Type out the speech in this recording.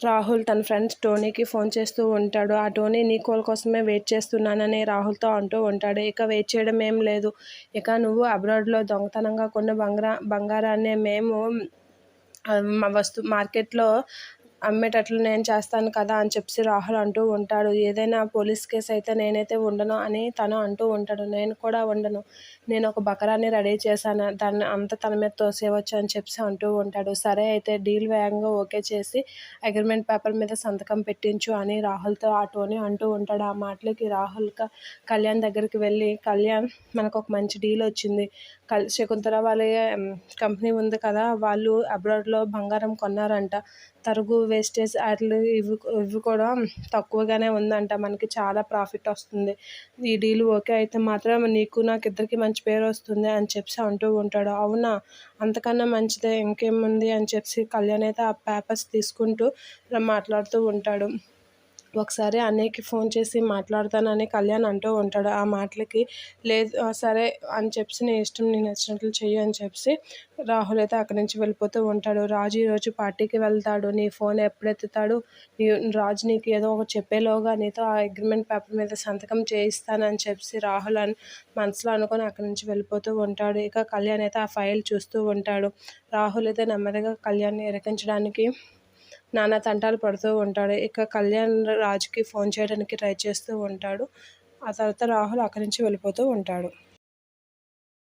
రాహుల్ తన friends టోనీకి phone చేస్తూ ఉంటాడు. ఆ టోనీ నీ కోల్ కోసమే వెయిట్ చేస్తున్నానని రాహుల్తో అంటూ ఉంటాడు. ఇక వెయిట్ చేయడం ఏం లేదు. ఇక నువ్వు అబ్రాడ్లో దొంగతనంగా కొన్న బంగారా బంగారాన్ని మేము మా వస్తు మార్కెట్లో అమ్మేటట్లు నేను చేస్తాను కదా అని చెప్పి రాహుల్ అంటూ ఉంటాడు. ఏదైనా పోలీస్ కేసు అయితే నేనైతే ఉండను అని తను అంటూ ఉంటాడు. నేను కూడా ఉండను. నేను ఒక బకరాన్ని రెడీ చేశాను. దాన్ని అంత తన మీద తోసేయవచ్చు అని చెప్పి అంటూ ఉంటాడు. సరే అయితే డీల్ వేగంగా ఓకే చేసి అగ్రిమెంట్ పేపర్ మీద సంతకం పెట్టించు అని రాహుల్తో ఆ టోనీ అంటూ ఉంటాడు. ఆ మాటలకి రాహుల్ కళ్యాణ్ దగ్గరికి వెళ్ళి కళ్యాణ్ మనకు ఒక మంచి డీల్ వచ్చింది. కల్ శకుంతల వాళ్ళ కంపెనీ ఉంది కదా వాళ్ళు అబ్రాడ్లో బంగారం కొన్నారంట. తరుగు వేస్టేజ్ అట్లు ఇవి ఇవి కూడా తక్కువగానే ఉందంట. మనకి చాలా ప్రాఫిట్ వస్తుంది. ఈ డీల్ ఓకే అయితే మాత్రం నీకు నాకు ఇద్దరికి మంచి పేరు వస్తుంది అని చెప్పి అంటూ ఉంటాడు. అవునా? అంతకన్నా మంచిదే ఇంకేముంది అని చెప్పి కళ్యాణ్ అయితే ఆ పేపర్స్ తీసుకుంటూ మాట్లాడుతూ ఉంటాడు. ఒకసారి అన్నయ్యకి ఫోన్ చేసి మాట్లాడతానని కళ్యాణ్ అంటూ ఉంటాడు. ఆ మాటలకి లేదు సరే అని చెప్పి నీ ఇష్టం నేను నచ్చినట్లు చెయ్యి అని చెప్పి రాహుల్ అయితే అక్కడి నుంచి వెళ్ళిపోతూ ఉంటాడు. రాజు ఈరోజు పార్టీకి వెళ్తాడు నీ ఫోన్ ఎప్పుడు ఎత్తుతాడు నీ రాజు నీకు ఏదో ఒకటి చెప్పేలోగా నీతో ఆ అగ్రిమెంట్ పేపర్ మీద సంతకం చేయిస్తానని చెప్పి రాహుల్ అని మనసులో అనుకొని అక్కడి నుంచి వెళ్ళిపోతూ ఉంటాడు. ఇక కళ్యాణ్ అయితే ఆ ఫైల్ చూస్తూ ఉంటాడు. రాహుల్ అయితే నెమ్మదిగా కళ్యాణ్ని ఇరకించడానికి నానా తంటాలు పడుతూ ఉంటాడు. ఇక కళ్యాణ్ రాజుకి ఫోన్ చేయడానికి ట్రై చేస్తూ ఉంటాడు. ఆ తర్వాత రాహుల్ అక్కడి నుంచి వెళ్ళిపోతూ ఉంటాడు.